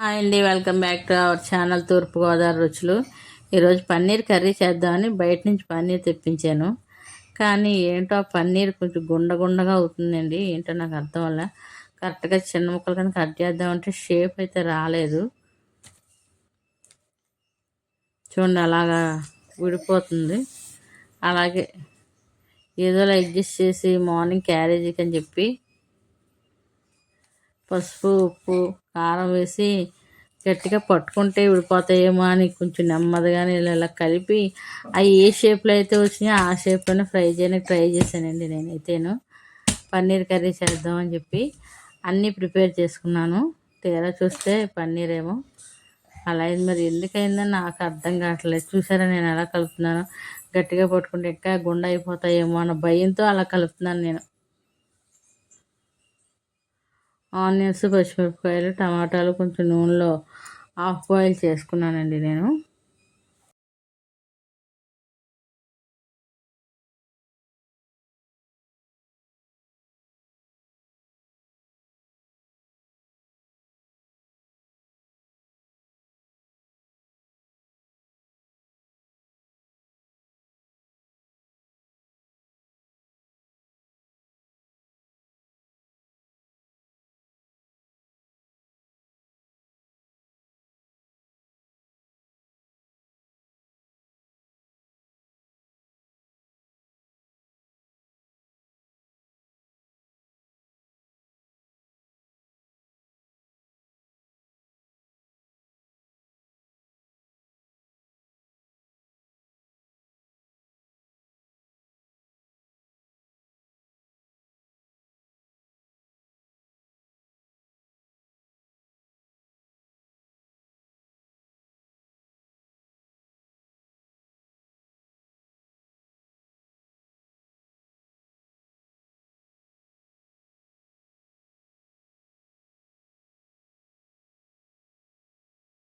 Hi అండి welcome back to our channel Thurpu Godavari రుచులు. ఈరోజు పన్నీర్ కర్రీ చేద్దామని బయట నుంచి పన్నీర్ తెప్పించాను. కానీ ఏంటో పన్నీర్ కొంచెం గుండ గుండగా అవుతుందండి ఏంటో నాకు అర్థం వల్ల కరెక్ట్గా చిన్న ముక్కలు కానీ కట్ చేద్దామంటే షేప్ అయితే రాలేదు. చూడండి అలాగా విడిపోతుంది. అలాగే ఏదోలా అడ్జస్ట్ చేసి మార్నింగ్ క్యారేజీకి అని చెప్పి పసుపు ఉప్పు కారం వేసి గట్టిగా పట్టుకుంటే విడిపోతాయేమో అని కొంచెం నెమ్మదిగానే ఇలా కలిపి అవి ఏ షేప్లో అయితే వచ్చినాయో ఆ షేప్లోనే ఫ్రై చేయడానికి ట్రై చేశానండి నేనైతేను. పన్నీర్ కర్రీ చేద్దామని చెప్పి అన్నీ ప్రిపేర్ చేసుకున్నాను. తీరా చూస్తే పన్నీర్ ఏమో అలా అయింది. మరి ఎందుకైందని నాకు అర్థం కావట్లేదు. చూసారా నేను ఎలా కలుపుతున్నాను? గట్టిగా పట్టుకుంటే ఇంకా గుండె అయిపోతాయేమో అన్న భయంతో అలా కలుపుతున్నాను నేను. ఆనియన్స్ పచ్చిమిరపకాయలు టమాటాలు కొంచెం నూనెలో హాఫ్ బాయిల్ చేసుకున్నానండి నేను.